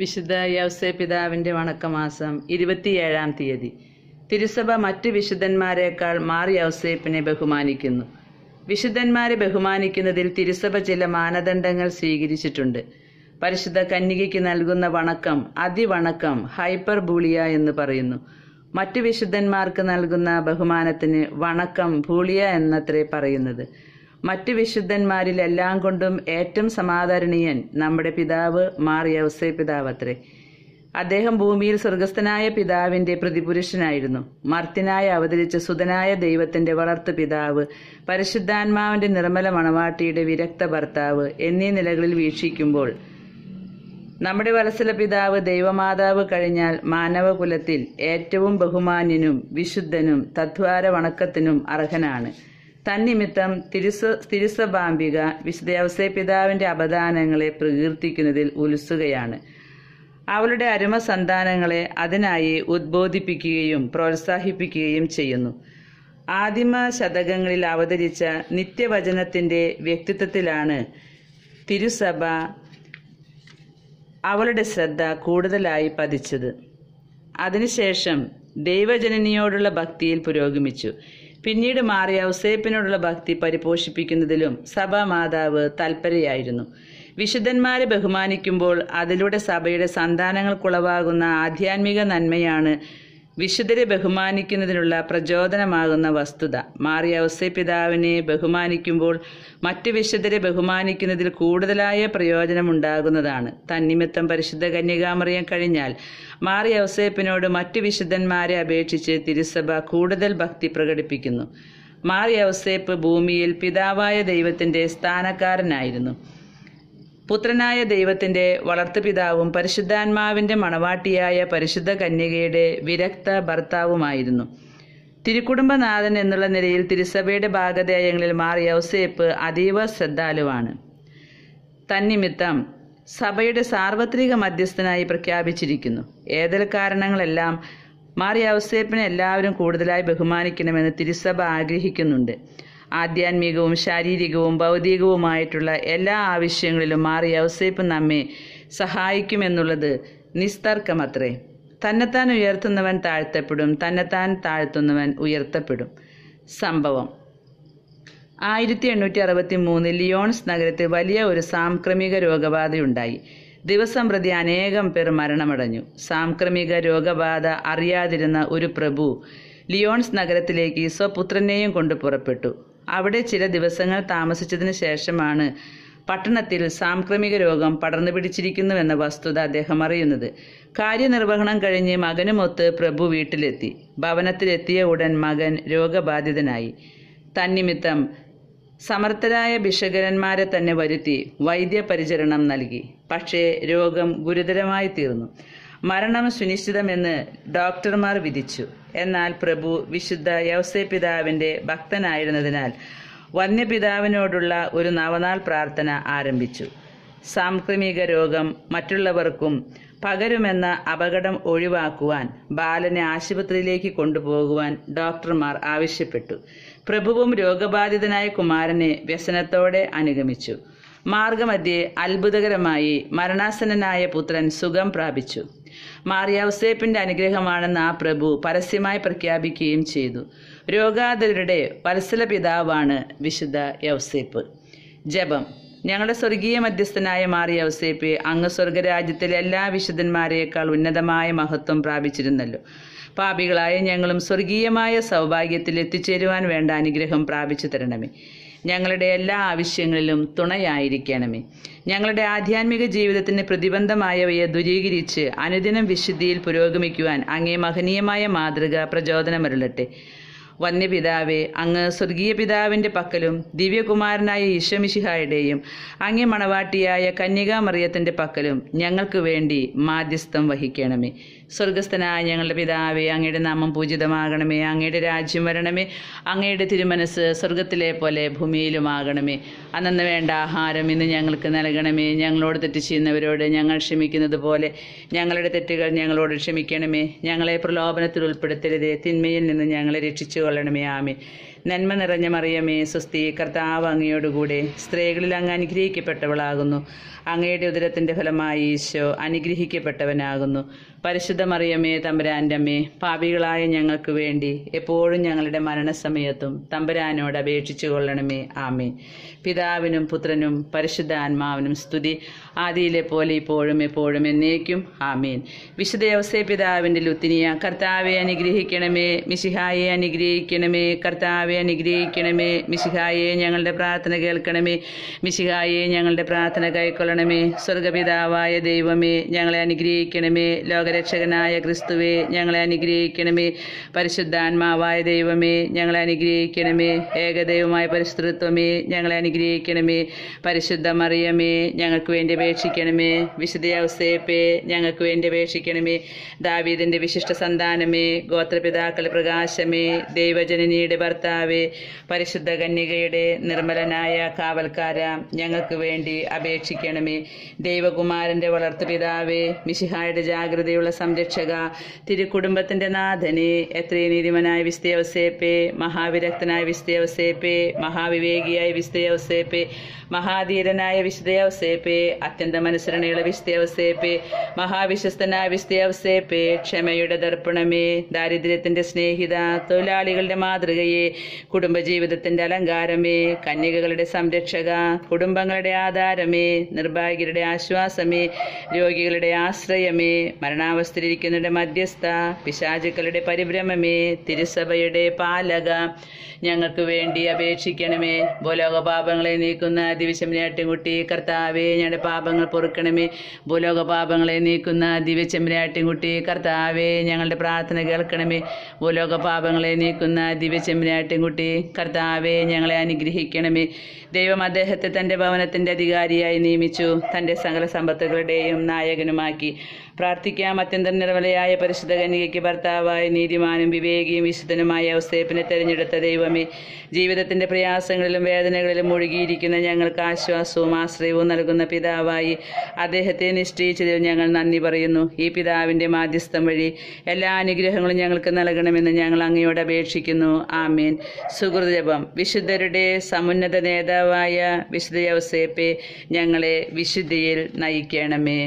വിശുദ്ധ യൗസേ പിതാവിന്റെ വണക്കമാസം ഇരുപത്തിയേഴാം തീയതി. തിരുസഭ മറ്റ് വിശുദ്ധന്മാരെക്കാൾ മാർ യൗസേപ്പിനെ ബഹുമാനിക്കുന്നു. വിശുദ്ധന്മാരെ ബഹുമാനിക്കുന്നതിൽ തിരുസഭ ചില മാനദണ്ഡങ്ങൾ സ്വീകരിച്ചിട്ടുണ്ട്. പരിശുദ്ധ കന്യകയ്ക്ക് നൽകുന്ന വണക്കം അതിവണക്കം ഹൈപ്പർ ബൂളിയ എന്ന് പറയുന്നു. മറ്റു വിശുദ്ധന്മാർക്ക് നൽകുന്ന ബഹുമാനത്തിന് വണക്കം ഭൂളിയ എന്നത്രേ പറയുന്നത്. മറ്റു വിശുദ്ധന്മാരിൽ എല്ലാം കൊണ്ടും ഏറ്റവും സമാദരണീയൻ നമ്മുടെ പിതാവ് മാർ യൗസേ പിതാവത്രേ. അദ്ദേഹം ഭൂമിയിൽ സ്വർഗസ്ഥനായ പിതാവിന്റെ പ്രതിപുരുഷനായിരുന്നു. മർത്തിനായി അവതരിച്ച സുതനായ ദൈവത്തിന്റെ വളർത്തു പിതാവ് പരിശുദ്ധാത്മാവിന്റെ നിർമ്മല മണവാട്ടിയുടെ വിരക്ത ഭർത്താവ് എന്നീ നിലകളിൽ വീക്ഷിക്കുമ്പോൾ നമ്മുടെ വലസല പിതാവ് ദൈവമാതാവ് കഴിഞ്ഞാൽ മാനവകുലത്തിൽ ഏറ്റവും ബഹുമാന്യനും വിശുദ്ധനും തദ്വാര വണക്കത്തിനും അർഹനാണ്. തന്നിമിത്തം തിരുസ തിരുസഭാംബിക വിശുദ്ധ പിതാവിന്റെ അപദാനങ്ങളെ പ്രകീർത്തിക്കുന്നതിൽ ഉത്സുകയാണ് അവളുടെ അരുമ സന്താനങ്ങളെ അതിനായി ഉദ്ബോധിപ്പിക്കുകയും പ്രോത്സാഹിപ്പിക്കുകയും ചെയ്യുന്നു. ആദിമ ശതകങ്ങളിൽ അവതരിച്ച നിത്യവചനത്തിന്റെ വ്യക്തിത്വത്തിലാണ് തിരുസഭ അവളുടെ ശ്രദ്ധ കൂടുതലായി പതിച്ചത്. അതിനുശേഷം ദൈവജനനിയോടുള്ള ഭക്തിയിൽ പുരോഗമിച്ചു. പിന്നീട് മാറിയ ഔസേപ്പിനോടുള്ള ഭക്തി പരിപോഷിപ്പിക്കുന്നതിലും സഭാമാതാവ് തൽപരയായിരുന്നു. വിശുദ്ധന്മാരെ ബഹുമാനിക്കുമ്പോൾ അതിലൂടെ സഭയുടെ സന്താനങ്ങൾക്കുളവാകുന്ന ആധ്യാത്മിക നന്മയാണ് വിശുദ്ധരെ ബഹുമാനിക്കുന്നതിനുള്ള പ്രചോദനമാകുന്ന വസ്തുത. മാറിയ പിതാവിനെ ബഹുമാനിക്കുമ്പോൾ മറ്റ് വിശുദ്ധരെ ബഹുമാനിക്കുന്നതിൽ കൂടുതലായ പ്രയോജനമുണ്ടാകുന്നതാണ്. തന്നിമിത്തം പരിശുദ്ധ കന്യകാമറിയം കഴിഞ്ഞാൽ മാറിയ ഔസേപ്പിനോട് മറ്റു വിശുദ്ധന്മാരെ അപേക്ഷിച്ച് തിരുസഭ കൂടുതൽ ഭക്തി പ്രകടിപ്പിക്കുന്നു. മാറിയ ഔസേപ്പ് ഭൂമിയിൽ പിതാവായ ദൈവത്തിന്റെ സ്ഥാനക്കാരനായിരുന്നു. പുത്രനായ ദൈവത്തിന്റെ വളർത്തുപിതാവും പരിശുദ്ധാത്മാവിന്റെ മണവാട്ടിയായ പരിശുദ്ധ കന്യകയുടെ വിരക്ത ഭർത്താവുമായിരുന്നു. തിരുക്കുടുംബനാഥൻ എന്നുള്ള നിലയിൽ തിരുസഭയുടെ ഭാഗധേയങ്ങളിൽ മാറിയ ഔസേപ്പ് അതീവ ശ്രദ്ധാലുവാണ്. തന്നിമിത്തം സഭയുടെ സാർവത്രിക മധ്യസ്ഥനായി പ്രഖ്യാപിച്ചിരിക്കുന്നു. ഏതൽ കാരണങ്ങളെല്ലാം മാറിയ ഔസേപ്പിനെ എല്ലാവരും കൂടുതലായി ബഹുമാനിക്കണമെന്ന് തിരുസഭ ആഗ്രഹിക്കുന്നുണ്ട്. ആധ്യാത്മികവും ശാരീരികവും ഭൗതികവുമായിട്ടുള്ള എല്ലാ ആവശ്യങ്ങളിലും മാറി അവസേപ്പ് നമ്മെ സഹായിക്കുമെന്നുള്ളത് നിസ്തർക്കമത്രേ. തന്നെത്താൻ ഉയർത്തുന്നവൻ താഴ്ത്തപ്പെടും തന്നെത്താൻ താഴ്ത്തുന്നവൻ ഉയർത്തപ്പെടും. സംഭവം. ആയിരത്തി എണ്ണൂറ്റി അറുപത്തി മൂന്നിൽ ലിയോൺസ് നഗരത്തിൽ വലിയ ഒരു സാംക്രമിക രോഗബാധയുണ്ടായി ദിവസം പ്രതി അനേകം പേർ മരണമടഞ്ഞു. സാംക്രമിക രോഗബാധ അറിയാതിരുന്ന ഒരു പ്രഭു ലിയോൺസ് നഗരത്തിലേക്ക് സ്വപുത്രനെയും കൊണ്ട് പുറപ്പെട്ടു. അവിടെ ചില ദിവസങ്ങൾ താമസിച്ചതിന് ശേഷമാണ് പട്ടണത്തിൽ സാംക്രമിക രോഗം പടർന്നു പിടിച്ചിരിക്കുന്നുവെന്ന വസ്തുത അദ്ദേഹം അറിയുന്നത്. കാര്യനിർവഹണം കഴിഞ്ഞ് മകനുമൊത്ത് പ്രഭു വീട്ടിലെത്തി. ഭവനത്തിലെത്തിയ ഉടൻ മകൻ രോഗബാധിതനായി. തന്നിമിത്തം സമർത്ഥരായ ഭിഷകരന്മാരെ തന്നെ വരുത്തി വൈദ്യപരിചരണം നൽകി. പക്ഷേ രോഗം ഗുരുതരമായി തീർന്നു. മരണം സുനിശ്ചിതമെന്ന് ഡോക്ടർമാർ വിധിച്ചു. എന്നാൽ പ്രഭു വിശുദ്ധ യവസേ പിതാവിന്റെ ഭക്തനായിരുന്നതിനാൽ വന്യപിതാവിനോടുള്ള ഒരു നവനാൾ പ്രാർത്ഥന ആരംഭിച്ചു. സാംക്രമിക രോഗം മറ്റുള്ളവർക്കും പകരുമെന്ന അപകടം ഒഴിവാക്കുവാൻ ബാലനെ ആശുപത്രിയിലേക്ക് കൊണ്ടുപോകുവാൻ ഡോക്ടർമാർ ആവശ്യപ്പെട്ടു. പ്രഭുവും രോഗബാധിതനായ കുമാരനെ വ്യസനത്തോടെ അനുഗമിച്ചു. മാർഗമധ്യേ അത്ഭുതകരമായി മരണാസനായ പുത്രൻ സുഖം പ്രാപിച്ചു. മാറിയൗസേപ്പിന്റെ അനുഗ്രഹമാണെന്ന് ആ പ്രഭു പരസ്യമായി പ്രഖ്യാപിക്കുകയും ചെയ്തു. രോഗാതരുടെ വത്സല പിതാവാണ് വിശുദ്ധ യൗസേപ്പ് ജപം. ഞങ്ങളുടെ സ്വർഗീയ മധ്യസ്ഥനായ മാറി യൗസേപ്പ് അങ്ങ് സ്വർഗരാജ്യത്തിലെ എല്ലാ വിശുദ്ധന്മാരെക്കാൾ ഉന്നതമായ മഹത്വം പ്രാപിച്ചിരുന്നല്ലോ. പാപികളായ ഞങ്ങളും സ്വർഗീയമായ സൗഭാഗ്യത്തിൽ എത്തിച്ചേരുവാൻ വേണ്ട അനുഗ്രഹം പ്രാപിച്ചു തരണമേ. ഞങ്ങളുടെ എല്ലാ ആവശ്യങ്ങളിലും തുണയായിരിക്കണമേ. ഞങ്ങളുടെ ആധ്യാത്മിക ജീവിതത്തിന് പ്രതിബന്ധമായവയെ ദുരീകരിച്ച് അനുദിനം വിശുദ്ധിയിൽ പുരോഗമിക്കുവാൻ അങ്ങേ മഹനീയമായ മാതൃക പ്രചോദനമരുളട്ടെ. വന്യപിതാവെ അങ്ങ് സ്വർഗീയ പിതാവിന്റെ പക്കലും ദിവ്യകുമാരനായ ഈശ്വമിഷിഹായുടെയും അങ്ങേ മണവാട്ടിയായ കന്യകാമറിയത്തിന്റെ പക്കലും ഞങ്ങൾക്ക് വേണ്ടി മാധ്യസ്ഥം വഹിക്കണമേ. സ്വർഗസ്ഥനായ ഞങ്ങളുടെ പിതാവേ അങ്ങയുടെ നാമം പൂജിതമാകണമേ അങ്ങയുടെ രാജ്യം വരണമേ അങ്ങയുടെ തിരുമനസ് സ്വർഗത്തിലെ പോലെ ഭൂമിയിലുമാകണമേ. അന്നു വേണ്ട ആഹാരം ഇന്ന് ഞങ്ങൾക്ക് നൽകണമേ. ഞങ്ങളോട് തെറ്റ് ചെയ്യുന്നവരോട് ഞങ്ങൾ ക്ഷമിക്കുന്നത് പോലെ ഞങ്ങളുടെ തെറ്റുകൾ ഞങ്ങളോട് ക്ഷമിക്കണമേ. ഞങ്ങളെ പ്രലോഭനത്തിൽ ഉൾപ്പെടുത്തരുതേ. തിന്മയിൽ നിന്ന് ഞങ്ങളെ രക്ഷിച്ചു കൊള്ളണമേ ആമേ നന്മ നിറഞ്ഞ മറിയമേ സ്വസ്തി കർത്താവ് അങ്ങയോടുകൂടെ സ്ത്രീകളിൽ അങ്ങ് അനുഗ്രഹിക്കപ്പെട്ടവളാകുന്നു. അങ്ങയുടെ ഉദരത്തിന്റെ ഫലമായി ഈശോ അനുഗ്രഹിക്കപ്പെട്ടവനാകുന്നു. പരിശുദ്ധ മറിയമേ തമ്പുരാന്റെ അമ്മേ പാപികളായ ഞങ്ങൾക്ക് വേണ്ടി എപ്പോഴും ഞങ്ങളുടെ മരണസമയത്തും തമ്പുരാനോട് അപേക്ഷിച്ചു കൊള്ളണമേ. ആമേ പിതാവിനും പുത്രനും പരിശുദ്ധ ആത്മാവിനും സ്തുതി. ആദിയിലെ പോലെ ഇപ്പോഴും എപ്പോഴും എന്നേക്കും. ആമീൻ. വിശുദ്ധ യവസേ പിതാവിന്റെ ലുത്തിനിയ കർത്താവെ അനുഗ്രഹിക്കണമേ മിശിഹായെ അനുഗ്രഹിക്കണമേ കർത്താവെ അനുഗ്രഹിക്കണമേ. മിശിഹായെ ഞങ്ങളുടെ പ്രാർത്ഥന കേൾക്കണമേ. മിശിഹായെ ഞങ്ങളുടെ പ്രാർത്ഥന കൈക്കൊള്ളണമേ. സ്വർഗപിതാവായ ദൈവമേ ഞങ്ങളെ അനുഗ്രഹിക്കണമേ. ലോകരക്ഷകനായ ക്രിസ്തുവെ ഞങ്ങളെ അനുഗ്രഹിക്കണമേ. പരിശുദ്ധാത്മാവായ ദൈവമേ ഞങ്ങളെ അനുഗ്രഹിക്കണമേ. ഏകദൈവമായ പരിശുദ്ധത്വമേ ഞങ്ങളെ അനുഗ്രഹിക്കണമേ. പരിശുദ്ധ മറിയമേ ഞങ്ങൾക്ക് വേണ്ടി അപേക്ഷിക്കണമേ. വിശുദ്ധ അവസ്ഥയപ്പേ ഞങ്ങൾക്ക് വേണ്ടി അപേക്ഷിക്കണമേ. ദാവീദിന്റെ വിശിഷ്ട സന്താനമേ ഗോത്രപിതാക്കളുടെ പ്രകാശമേ. ദൈവജനനിയുടെ ഭർത്താവേ പരിശുദ്ധ കന്യകയുടെ നിർമ്മലനായ കാവൽക്കാര ഞങ്ങൾക്ക് വേണ്ടി അപേക്ഷിക്കണമേ. ദൈവകുമാരന്റെ വളർത്തുപിതാവേ മിശിഹായുടെ ജാഗ്രതയുള്ള സംരക്ഷക തിരുക്കുടുംബത്തിന്റെ നാഥനെ എത്രയും നീതിമനായ വിസ്തയവസേപ്പേ മഹാവിരക്തനായ വിസ്തയവസേപ്പേ മഹാവിവേകിയായ വിസ്തയവസേപ്പേ മഹാധീരനായ വിശുദ്ധയവസേപ്പേ അത്യന്ത മനസ്സരണയുള്ള വിശുദ്ധയവസേപ്പേ മഹാവിശ്വസ്തനായ വിശുദ്ധയവസേപ്പേ ക്ഷമയുടെ ദർപ്പണമേ ദാരിദ്ര്യത്തിന്റെ സ്നേഹിത തൊഴിലാളികളുടെ മാതൃകയെ കുടുംബജീവിതത്തിന്റെ അലങ്കാരമേ കന്യകകളുടെ സംരക്ഷക കുടുംബങ്ങളുടെ ആധാരമേ നിർഭാഗ്യരുടെ ആശ്വാസമേ രോഗികളുടെ ആശ്രയമേ മരണാവസ്ഥയിലിരിക്കുന്നവരുടെ മധ്യസ്ഥ പിശാചുക്കളുടെ പരിഭ്രമമേ തിരുസഭയുടെ പാലക ഞങ്ങൾക്ക് വേണ്ടി അപേക്ഷിക്കണമേ. ഭൂലോക പാപങ്ങളെ നീക്കുന്ന ആട്ടിൻകുട്ടി കർത്താവേ ഞങ്ങളുടെ പാപങ്ങൾ പൊറുക്കണമേ. ഭൂലോക പാപങ്ങളെ നീക്കുന്ന ആട്ടിൻകുട്ടി കർത്താവേ ഞങ്ങളുടെ പ്രാർത്ഥന കേൾക്കണമേ. ഭൂലോക പാപങ്ങളെ നീക്കുന്ന ദിവ്യചെമ്മനാട്ടിൻകുട്ടി കർത്താവെ ഞങ്ങളെ അനുഗ്രഹിക്കണമേ. ദൈവം അദ്ദേഹത്തെ തന്റെ ഭവനത്തിന്റെ അധികാരിയായി നിയമിച്ചു. തന്റെ സകല സമ്പത്തുകളുടെയും നായകനുമാക്കി. പ്രാർത്ഥിക്കാം. അത്യന്തം നിർമ്മലയായ പരിശുദ്ധ കന്യകയ്ക്ക് ഭർത്താവായ നീതിമാനും വിവേകിയും വിശുദ്ധനുമായ ഔസേപ്പിനെ തെരഞ്ഞെടുത്ത ദൈവമേ ജീവിതത്തിന്റെ പ്രയാസങ്ങളിലും വേദനകളിലും മുഴുകിയിരിക്കുന്ന ഞങ്ങൾക്ക് ആശ്വാസവും ആശ്രയവും നൽകുന്ന പിതാവായി അദ്ദേഹത്തെ നിശ്ചയിച്ചതിൽ ഞങ്ങൾ നന്ദി പറയുന്നു. ഈ പിതാവിന്റെ മാധ്യസ്ഥം വഴി എല്ലാ അനുഗ്രഹങ്ങളും ഞങ്ങൾക്ക് നൽകണമെന്ന് ഞങ്ങൾ അങ്ങയോട് അപേക്ഷിക്കുന്നു. ആമീൻ. സുഹൃതജപം. വിശുദ്ധരുടെ സമുന്നത നേതാവായ വിശുദ്ധ യൗസേപ്പെ ഞങ്ങളെ വിശുദ്ധിയിൽ നയിക്കണമേ.